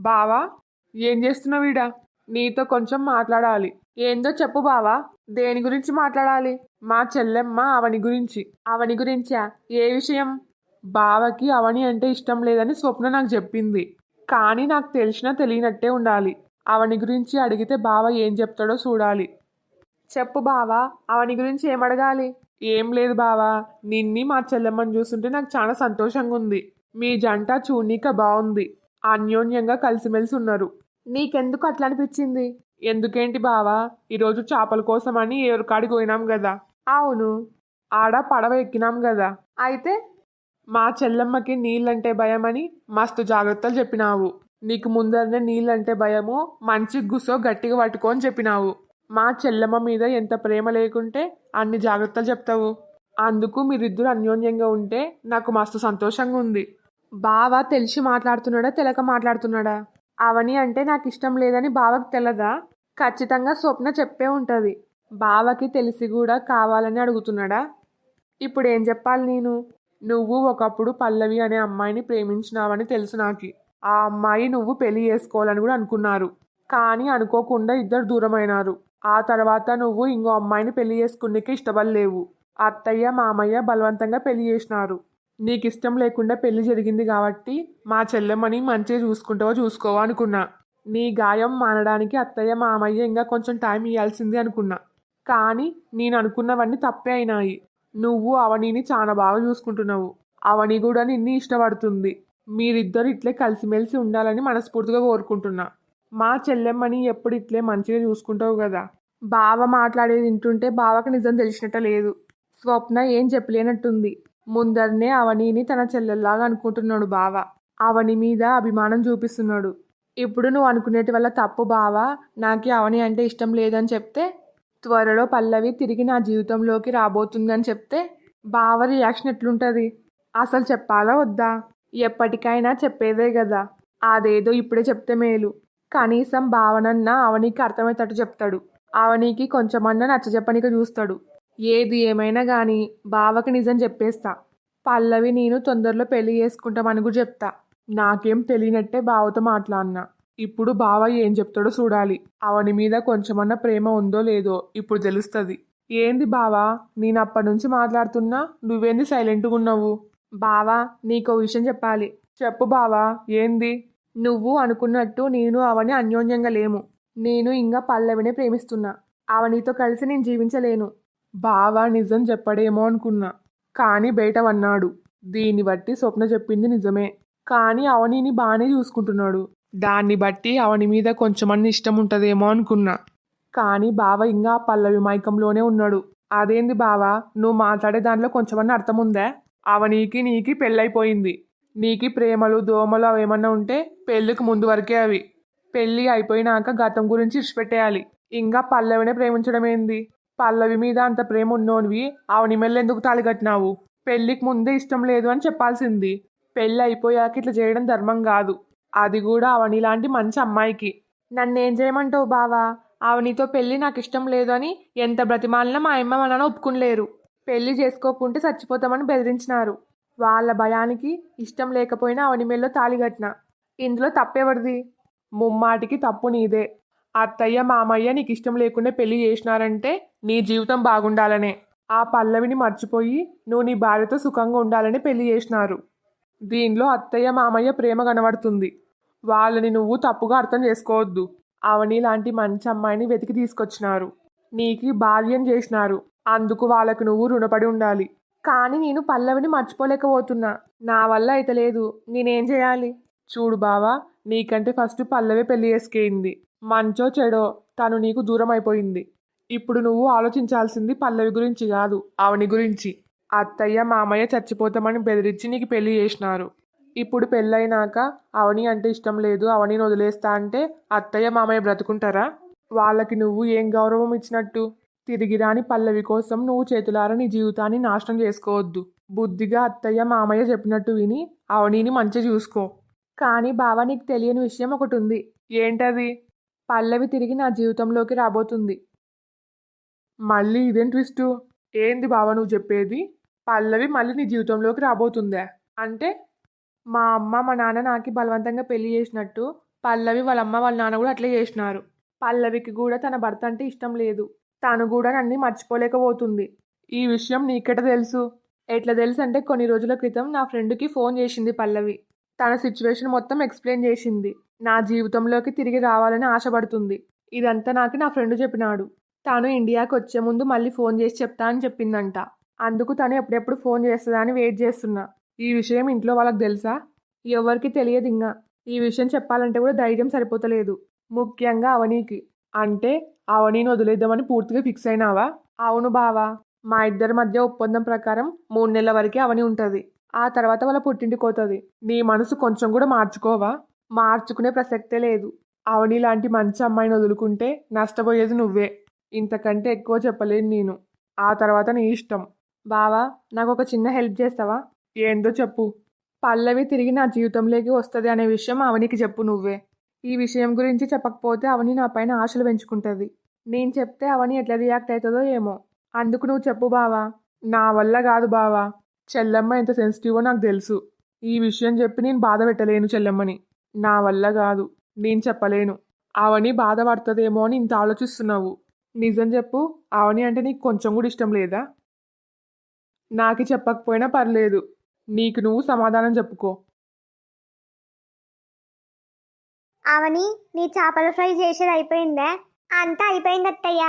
బావా ఏం చేస్తున్నావు ఈడ? నీతో కొంచెం మాట్లాడాలి. ఏందో చెప్పు బావా దేని గురించి మాట్లాడాలి? మా చెల్లెమ్మ అవని గురించి. అవని గురించా? ఏ విషయం? బావకి అవని అంటే ఇష్టం లేదని స్వప్న నాకు చెప్పింది. కానీ నాకు తెలిసినా తెలియనట్టే ఉండాలి. అవని గురించి అడిగితే బావ ఏం చెప్తాడో చూడాలి. చెప్పు బావా అవని గురించి ఏం అడగాలి? ఏం లేదు బావా నిన్ని మా చెల్లెమ్మని చూస్తుంటే నాకు చాలా సంతోషంగా ఉంది మీ జంట చూడనీక బాగుంది అన్యోన్యంగా కలిసిమెలిసి ఉన్నారు. నీకెందుకు అట్లా అనిపించింది ఎందుకేంటి బావా? ఈరోజు చేపల కోసమని ఏరుకాడికి పోయినాం కదా అవును. ఆడ పడవ ఎక్కినాం కదా అయితే మా చెల్లమ్మకి నీళ్ళంటే భయమని మస్తు జాగ్రత్తలు చెప్పినావు. నీకు ముందరనే నీళ్ళంటే భయము మంచి గుసో గట్టిగా పట్టుకోని చెప్పినావు. మా చెల్లెమ్మ మీద ఎంత ప్రేమ లేకుంటే అన్ని జాగ్రత్తలు చెప్తావు. అందుకు మీరిద్దరు అన్యోన్యంగా ఉంటే నాకు మస్తు సంతోషంగా ఉంది బావ తెలిసి మాట్లాడుతున్నాడా తెలక మాట్లాడుతున్నాడా? అవని అంటే నాకు ఇష్టం లేదని బావకు తెలదా? ఖచ్చితంగా స్వప్న చెప్పే ఉంటుంది. బావకి తెలిసి కూడా కావాలని అడుగుతున్నాడా? ఇప్పుడు ఏం చెప్పాలి నేను? నువ్వు ఒకప్పుడు పల్లవి అనే అమ్మాయిని ప్రేమించినావని తెలుసు నాకు. ఆ అమ్మాయి నువ్వు పెళ్ళి చేసుకోవాలని కూడా అనుకున్నారు. కానీ అనుకోకుండా ఇద్దరు దూరమైనారు. ఆ తర్వాత నువ్వు ఇంకో అమ్మాయిని పెళ్ళి చేసుకునేకి ఇష్టపడలేవు. అత్తయ్య మామయ్య బలవంతంగా పెళ్ళి చేసినారు. నీకు ఇష్టం లేకుండా పెళ్ళి జరిగింది కాబట్టి మా చెల్లెమ్మని మంచిగా చూసుకుంటావో చూసుకోవా అనుకున్నా. నీ గాయం మానడానికి అత్తయ్య మామయ్య ఇంకా కొంచెం టైం ఇవ్వాల్సింది అనుకున్నా. కానీ నేను అనుకున్నవన్నీ తప్పే అయినాయి. నువ్వు అవనీని చాలా బాగా చూసుకుంటున్నావు. అవని కూడా నిన్ను ఇష్టపడుతుంది. మీరిద్దరు ఇట్లే కలిసిమెలిసి ఉండాలని మనస్ఫూర్తిగా కోరుకుంటున్నా. మా చెల్లెమ్మని ఎప్పుడు ఇట్లే మంచిగా చూసుకుంటావు కదా. బావ మాట్లాడేది వింటుంటే బావకు నిజం తెలిసినట్ట లేదు. స్వప్న ఏం చెప్పలేనట్టుంది. ముందరనే అవనిని తన చెల్లెల్లాగా అనుకుంటున్నాడు బావ. అవని మీద అభిమానం చూపిస్తున్నాడు. ఇప్పుడు నువ్వు అనుకునేటి వల్ల తప్పు బావ? నాకు అవని అంటే ఇష్టం లేదని చెప్తే? త్వరలో పల్లవి తిరిగి నా జీవితంలోకి రాబోతుందని చెప్తే? బావ రియాక్షన్ ఎట్లుంటుంది? అసలు చెప్పాలా వద్దా? ఎప్పటికైనా చెప్పేదే కదా అదేదో ఇప్పుడే చెప్తే మేలు. కనీసం భావనన్న అవనికి అర్థమయ్యేటట్టు చెప్తాడు. అవనికి కొంచెమన్నా నచ్చజెప్పనిక చూస్తాడు. ఏది ఏమైనా కానీ బావకి నిజం చెప్పేస్తా. పల్లవి నేను తొందరలో పెళ్ళి చేసుకుంటామని కూడా చెప్తా. నాకేం తెలియనట్టే బావతో మాట్లాడినా. ఇప్పుడు బావ ఏం చెప్తాడో చూడాలి. అవని మీద కొంచెమన్నా ప్రేమ ఉందో లేదో ఇప్పుడు తెలుస్తుంది. ఏంది బావా నేను అప్పటి నుంచి మాట్లాడుతున్నా నువ్వేంది సైలెంట్గా ఉన్నావు? బావా నీకో విషయం చెప్పాలి. చెప్పు బావా ఏంది? నువ్వు అనుకున్నట్టు నేను అవని అన్యోన్యంగా లేము. నేను ఇంకా పల్లవినే ప్రేమిస్తున్నా. అవనితో కలిసి నేను జీవించలేను. బావా నిజం చెప్పడేమో అనుకున్నా. కానీ బయటవన్నాడు దీన్ని బట్టి స్వప్న చెప్పింది నిజమే. కానీ అవనిని బాగానే చూసుకుంటున్నాడు. దాన్ని బట్టి అవని మీద కొంచెమన్నా ఇష్టం ఉంటుందేమో అనుకున్నా. కానీ బావ ఇంకా పల్లవి మైకంలోనే ఉన్నాడు. అదేంది బావా? నువ్వు మాట్లాడే దాంట్లో కొంచెమన్నా అర్థం ఉందా అవనీకి నీకి పెళ్ళైపోయింది. నీకి ప్రేమలు దోమలు అవేమన్నా ఉంటే పెళ్ళికి ముందు వరకే అవి. పెళ్ళి అయిపోయినాక గతం గురించి ఇచ్చిపెట్టేయాలి ఇంకా పల్లవినే ప్రేమించడం ఏంది పల్లవి మీద అంత ప్రేమ ఉన్నోనివి ఆవిని మెల్లెందుకు తాళిగట్టినావు పెళ్ళికి ముందే ఇష్టం లేదు అని చెప్పాల్సింది. పెళ్ళి అయిపోయాక ఇట్లా చేయడం ధర్మం కాదు. అది కూడా అవని లాంటి మంచి అమ్మాయికి. నన్నేం చేయమంటావు బావా? అవనితో పెళ్ళి నాకు ఇష్టం లేదు అని ఎంత బ్రతిమాలినా మా అమ్మ మా నాన్న ఒప్పుకునలేరు. పెళ్ళి చేసుకోకుంటే చచ్చిపోతామని బెదిరించినారు. వాళ్ళ భయానికి ఇష్టం లేకపోయినా అవని మెల్లో తాళిగట్టిన ఇందులో తప్పెవరిది? ముమ్మాటికి తప్పు నీదే. అత్తయ్య మామయ్య నీకు ఇష్టం లేకుండా పెళ్ళి చేసినారంటే నీ జీవితం బాగుండాలనే. ఆ పల్లవిని మర్చిపోయి నువ్వు నీ భార్యతో సుఖంగా ఉండాలని పెళ్ళి చేసినారు. దీనిలో అత్తయ్య మామయ్య ప్రేమ కనబడుతుంది. వాళ్ళని నువ్వు తప్పుగా అర్థం చేసుకోవద్దు. అవని లాంటి మంచి అమ్మాయిని వెతికి తీసుకొచ్చినారు. నీకి భార్యం చేసినారు. అందుకు వాళ్ళకు నువ్వు రుణపడి ఉండాలి. కానీ నేను పల్లవిని మర్చిపోలేకపోతున్నా. నా వల్ల అయితే లేదు. నేనేం చేయాలి? చూడు బావా నీకంటే ఫస్ట్ పల్లవి పెళ్ళి చేసుకేయింది మంచో చెడో తను నీకు దూరం అయిపోయింది ఇప్పుడు నువ్వు ఆలోచించాల్సింది పల్లవి గురించి కాదు ఆవిని గురించి. అత్తయ్య మామయ్య చచ్చిపోతామని బెదిరించి నీకు పెళ్ళి చేసినారు. ఇప్పుడు పెళ్ళైనాక అవని అంటే ఇష్టం లేదు అవనిని వదిలేస్తా అంటే అత్తయ్య మామయ్య బ్రతుకుంటారా? వాళ్ళకి నువ్వు ఏం గౌరవం ఇచ్చినట్టు? తిరిగి రాని పల్లవి కోసం నువ్వు చేతులారా నీ జీవితాన్ని నాశనం చేసుకోవద్దు. బుద్ధిగా అత్తయ్య మామయ్య చెప్పినట్టు విని అవనీని మంచిగా చూసుకో. కానీ బావ నీకు తెలియని విషయం ఒకటి ఉంది. ఏంటది? పల్లవి తిరిగి నా జీవితంలోకి రాబోతుంది. మళ్ళీ ఇదేం ట్విస్టు? ఏంది బావ నువ్వు చెప్పేది? పల్లవి మళ్ళీ నీ జీవితంలోకి రాబోతుందా. అంటే మా అమ్మ మా నాన్న నాకు బలవంతంగా పెళ్ళి చేసినట్టు పల్లవి వాళ్ళ అమ్మ వాళ్ళ నాన్న కూడా అట్లే చేసినారు. పల్లవికి కూడా తన భర్త అంటే ఇష్టం లేదు. తను కూడా నన్ను మర్చిపోలేకపోతుంది. ఈ విషయం నీకెట తెలుసు? ఎట్లా తెలుసు అంటే కొన్ని రోజుల క్రితం నా ఫ్రెండ్కి ఫోన్ చేసింది పల్లవి. తన సిచ్యువేషన్ మొత్తం ఎక్స్ప్లెయిన్ చేసింది. నా జీవితంలోకి తిరిగి రావాలని ఆశపడుతుంది. ఇదంతా నాకు నా ఫ్రెండ్ చెప్పినాడు. తాను ఇండియాకి వచ్చే ముందు మళ్ళీ ఫోన్ చేసి చెప్తా అని చెప్పిందంట. అందుకు తను ఎప్పుడెప్పుడు ఫోన్ చేస్తుందా అని వెయిట్ చేస్తున్నా. ఈ విషయం ఇంట్లో వాళ్ళకి తెలుసా? ఎవరికి తెలియదు ఇంకా ఈ విషయం చెప్పాలంటే కూడా ధైర్యం సరిపోతలేదు. ముఖ్యంగా అవనీకి. అంటే అవనీని వదిలేద్దామని పూర్తిగా ఫిక్స్ అయినావా? అవును బావా. మా ఇద్దరి మధ్య ఒప్పందం ప్రకారం మూడు నెలల వరకే అవని ఉంటుంది. ఆ తర్వాత వాళ్ళ పుట్టింటికి పోతుంది. నీ మనసు కొంచెం కూడా మార్చుకోవా? మార్చుకునే ప్రసక్తే లేదు. అవని లాంటి మంచి అమ్మాయిని వదులుకుంటే నష్టపోయేది నువ్వే. ఇంతకంటే ఎక్కువ చెప్పలేను నేను. ఆ తర్వాత నీ ఇష్టం. బావా నాకు ఒక చిన్న హెల్ప్ చేస్తావా? ఏందో చెప్పు. పల్లవి తిరిగి నా జీవితంలోకి వస్తుంది అనే విషయం అవనికి చెప్పు నువ్వే. ఈ విషయం గురించి చెప్పకపోతే అవని నా పైన ఆశలు పెంచుకుంటుంది. నేను చెప్తే అవని ఎట్లా రియాక్ట్ అవుతుందో ఏమో. అందుకు నువ్వు చెప్పు బావా. నా వల్ల కాదు బావా. చెల్లెమ్మ ఎంత సెన్సిటివో నాకు తెలుసు. ఈ విషయం చెప్పి నేను బాధ పెట్టలేను చెల్లెమ్మని. నా వల్ల కాదు. నేను చెప్పలేను. అవని బాధపడుతుందేమో అని ఇంత ఆలోచిస్తున్నావు. నిజం చెప్పు ఆవని అంటే నీకు కొంచెం కూడా ఇష్టం లేదా? నాకు చెప్పకపోయినా పర్లేదు. నీకు నువ్వు సమాధానం చెప్పుకో. అవని నీ చేపల ఫ్రై చేసేది అయిపోయిందే? అంతా అయిపోయింది అత్తయ్య.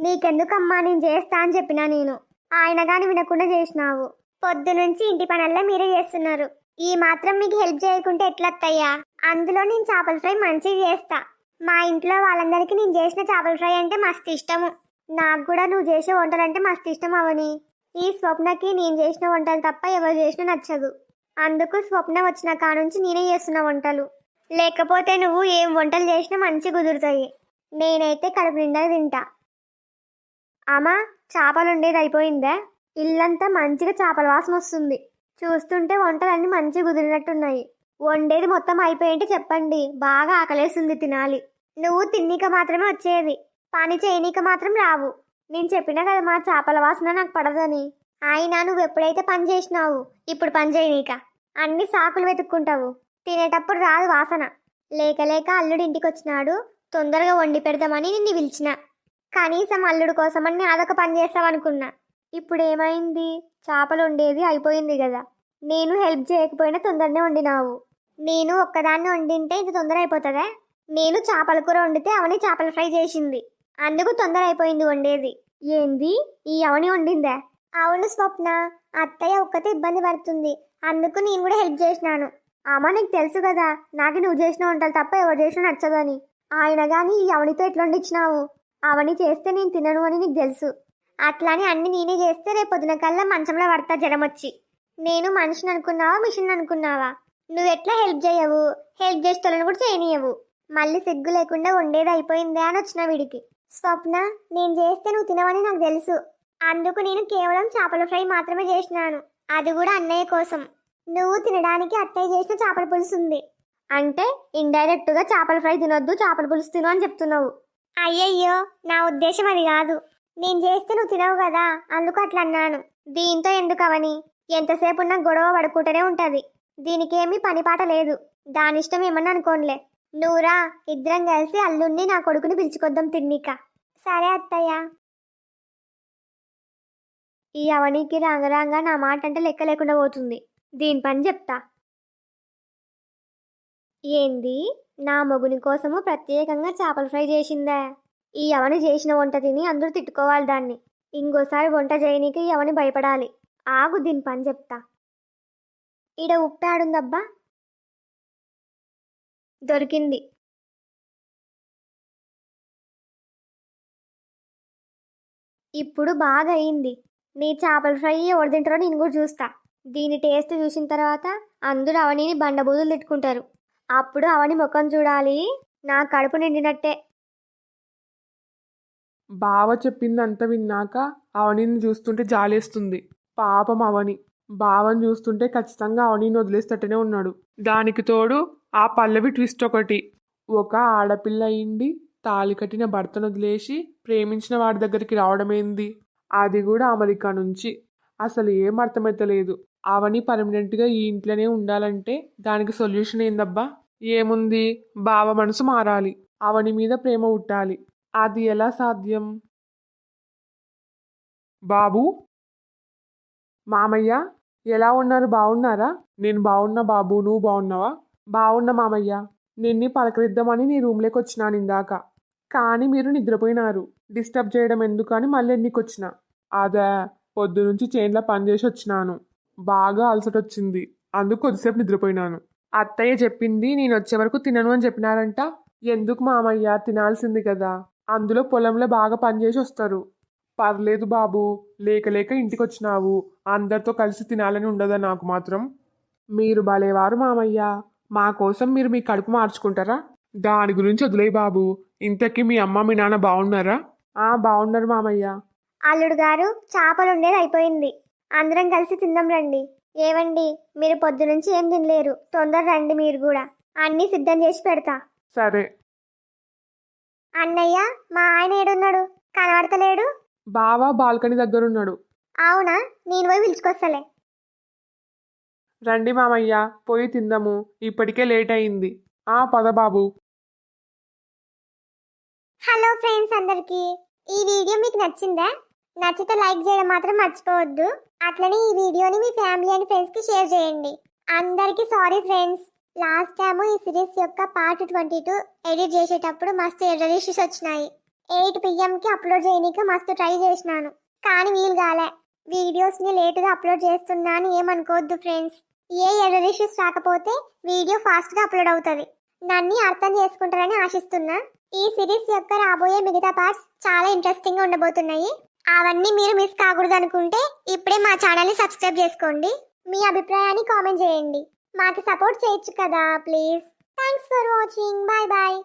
నీకెందుకమ్మా నేను చేస్తా అని చెప్పినా నేను. ఆయన గాని వినకుండా చేసినావు. పొద్దు నుంచి ఇంటి పనల్లా మీరే చేస్తున్నారు. ఈ మాత్రం మీకు హెల్ప్ చేయకుంటే ఎట్లత్తయ్యా? అందులో నేను చేపల ఫ్రై మంచిగా చేస్తా. మా ఇంట్లో వాళ్ళందరికీ నేను చేసిన చేపల ఫ్రై అంటే మస్తు ఇష్టము. నాకు కూడా నువ్వు చేసే వంటలు అంటే మస్తు ఇష్టం అవని. ఈ స్వప్నకి నేను చేసిన వంటలు తప్ప ఎవరు చేసినా నచ్చదు. అందుకు స్వప్న వచ్చిన కానుంచి నేనే చేస్తున్న వంటలు. లేకపోతే నువ్వు ఏం వంటలు చేసినా మంచి కుదురుతాయి. నేనైతే కడుపు నిండా తింటా. అమ్మా చేపలు ఉండేది అయిపోయిందా? ఇల్లంతా మంచిగా చేపల వాసన వస్తుంది. చూస్తుంటే వంటలన్నీ మంచిగా కుదిరినట్టున్నాయి. వండేది మొత్తం అయిపోయింటే చెప్పండి. బాగా ఆకలేస్తుంది తినాలి. నువ్వు తిన్నీక మాత్రమే వచ్చేది పని చేయనీక మాత్రం రావు. నేను చెప్పినా కదా మా చేపల వాసన నాకు పడదని. అయినా నువ్వు ఎప్పుడైతే పని చేసినావు ఇప్పుడు పని చేయనీక. అన్ని సాకులు వెతుక్కుంటావు. తినేటప్పుడు రాదు వాసన. లేక లేక అల్లుడు ఇంటికి వచ్చినాడు తొందరగా వండి పెడదామని నిన్ను పిలిచిన. కనీసం అల్లుడు కోసమని అదొక పని చేస్తామనుకున్నా ఇప్పుడు ఏమైంది? చేపలు వండేది అయిపోయింది కదా. నేను హెల్ప్ చేయకపోయినా తొందరనే వండినావు. నేను ఒక్కదాన్ని వండింటే ఇది తొందర అయిపోతుందా నేను చేపల కూర వండితే అవని చేపల ఫ్రై చేసింది. అందుకు తొందర అయిపోయింది వండేది. ఏంది? ఈ అవని వండిందా? అవును స్వప్న అత్తయ్య ఒక్కతే ఇబ్బంది పడుతుంది. అందుకు నేను కూడా హెల్ప్ చేసినాను. అమ్మ నీకు తెలుసు కదా నాకు నువ్వు చేసిన వంటలు తప్ప ఎవరు చేసినా నచ్చదని ఆయన కానీ ఈ అవనితో ఎట్లా వండించినావు? అవని చేస్తే నేను తినను అని నీకు తెలుసు. అట్లాని అన్ని నేనే చేస్తే రేపు పొద్దున కల్లా మంచంలో పడతా జ్వరం వచ్చి నేను మనిషిని అనుకున్నావా మిషన్ అనుకున్నావా? నువ్వు ఎట్లా హెల్ప్ చేయవు హెల్ప్ చేసేటోళ్ళని కూడా చేయనీయవు. మళ్ళీ సిగ్గు లేకుండా వండేది అయిపోయిందే అని వచ్చిన వీడికి. స్వప్న నేను చేస్తే నువ్వు తినవని నాకు తెలుసు. అందుకు నేను కేవలం చేపల ఫ్రై మాత్రమే చేసినాను. అది కూడా అన్నయ్య కోసం. నువ్వు తినడానికి అత్తయ్య చేసిన చేపల పులుసు ఉంది. అంటే ఇండైరెక్ట్గా చేపల ఫ్రై తినొద్దు చేపల పులుసు తిను అని చెప్తున్నావు. అయ్యయ్యో నా ఉద్దేశం అది కాదు. నేను చేస్తే నువ్వు తినవు కదా అందుకు అట్లా అన్నాను దీంతో ఎందుకవని? ఎంతసేపు ఉన్నా గొడవ పడుకుంటూనే ఉంటుంది. దీనికేమీ పనిపాట లేదు. దాని ఇష్టం ఏమన్నా అనుకోనిలే. ఇద్దరం కలిసి అల్లుణ్ణి నా కొడుకుని పిలుచుకొద్దాం తిన్నీక. సరే అత్తయ్య. ఈ అవనీకి రాంగరాంగా నా మాట అంటే లెక్క లేకుండా పోతుంది. దీని పని చెప్తా. ఏంది? నా మొగుని కోసము ప్రత్యేకంగా చేపల ఫ్రై చేసిందా? ఈ అవని చేసిన వంట తిని అందరూ తిట్టుకోవాలి దాన్ని. ఇంకోసారి వంట చేయనీకి ఈ అవని భయపడాలి. ఆగు దీని పని చెప్తా. ఈడ ఉప్పాడుందబ్బా. దొరికింది. ఇప్పుడు బాగా అయింది నీ చేపల ఫ్రై ఎవరు తింటారో నేను కూడా చూస్తా. దీని టేస్ట్ చూసిన తర్వాత అందరూ అవనిని బండబూదులు తిట్టుకుంటారు. అప్పుడు అవని ముఖం చూడాలి. నా కడుపు నిండినట్టే. బావ చెప్పిందంతా విన్నాక అవనిని చూస్తుంటే జాలేస్తుంది. పాపం అవని. బావని చూస్తుంటే ఖచ్చితంగా అవనీని వదిలేస్తూనే ఉన్నాడు. దానికి తోడు ఆ పల్లవి ట్విస్ట్ ఒకటి. ఒక ఆడపిల్ల అయింది తాళి కట్టిన భర్తను వదిలేసి ప్రేమించిన వాడి దగ్గరికి రావడమేంది? అది కూడా అమెరికా నుంచి. అసలు ఏం అర్థమైతలేదు. అవని పర్మనెంట్గా ఈ ఇంట్లోనే ఉండాలంటే దానికి సొల్యూషన్ ఏందబ్బా? ఏముంది? బావ మనసు మారాలి. అవని మీద ప్రేమ ఉట్టాలి. అది ఎలా సాధ్యం? బాబు? మామయ్య? ఎలా ఉన్నారు? బాగున్నారా? నేను బాగున్నా బాబు. నువ్వు బాగున్నావా? బాగున్నా మామయ్య. నిన్ని పలకరిద్దామని నీ రూమ్లోకి వచ్చినాను ఇందాక. కానీ మీరు నిద్రపోయినారు. డిస్టర్బ్ చేయడం ఎందుకని మళ్ళీ ఎన్నికి వచ్చిన అదే పొద్దు నుంచి చేన్లో పనిచేసి వచ్చినాను. బాగా అలసట వచ్చింది అందుకు కొద్దిసేపు నిద్రపోయినాను. అత్తయ్య చెప్పింది నేను వచ్చే వరకు తినను అని చెప్పినారంట. ఎందుకు మామయ్య? తినాల్సింది కదా. అందులో పొలంలో బాగా పనిచేసి వస్తారు. పర్లేదు బాబు లేక లేక ఇంటికి వచ్చినావు అందరితో కలిసి తినాలని ఉండదా నాకు మాత్రం? మీరు భలేవారు మామయ్య. మా కోసం మీరు మీ కడుపు మార్చుకుంటారా? దాని గురించి వదిలేయి బాబు. ఇంతకీ మీ అమ్మ మీ నాన్న బాగున్నారా? ఆ బాగున్నారు మామయ్య. అల్లుడు గారు చేపలు ఉండేది అయిపోయింది. అందరం కలిసి తిందాం రండి. ఏవండి మీరు పొద్దు నుంచి ఏం తినలేరు. తొందర రండి మీరు కూడా. అన్నీ సిద్ధం చేసి పెడతా. సరే. అన్నయ్య మా ఆయన ఏడున్నాడు? కనబడతలేడు? బావా బాల్కనీ దగ్గర ఉన్నాడు అవునా? నేను పోయి పిలుచుకొస్తలే. రండి మామయ్య పోయి తిందాము. ఇప్పటికే లేట్ అయింది. ఆ పద బాబు. హలో ఫ్రెండ్స్ అందరికి ఈ వీడియో మీకు నచ్చిందా? నచ్చితే లైక్ చేయడం మాత్రం మర్చిపోవద్దు. అట్లనే ఈ వీడియోని మీ ఫ్యామిలీ అండ్ ఫ్రెండ్స్కి షేర్ చేయండి. అందరికి సారీ ఫ్రెండ్స్. లాస్ట్ టైం ఈ సిరీస్ యొక్క పార్ట్ ట్వంటీ టూ ఎడిట్ చేసేటప్పుడు మస్తు ఎర్రర్ ఇష్యూస్ వచ్చినాయి. ఎయిట్ పిఎంకి అప్లోడ్ చేయడానికి మస్తు ట్రై చేసినాను. కానీ వీలు కాలే. వీడియోస్ని లేటుగా అప్లోడ్ చేస్తున్నాను ఏమనుకోవద్దు ఫ్రెండ్స్ ఏ ఎర్రర్ ఇష్యూస్ రాకపోతే వీడియో ఫాస్ట్గా అప్లోడ్ అవుతుంది. నన్ను అర్థం చేసుకుంటారని ఆశిస్తున్నా. ఈ సిరీస్ యొక్క రాబోయే మిగతా పార్ట్స్ చాలా ఇంట్రెస్టింగ్గా ఉండబోతున్నాయి. అవన్నీ మీరు మిస్ కాకూడదు అనుకుంటే ఇప్పుడే మా ఛానల్ని సబ్స్క్రైబ్ చేసుకోండి. మీ అభిప్రాయాన్ని కామెంట్ చేయండి. మాకు సపోర్ట్ చేయొచ్చు కదా please thanks for watching bye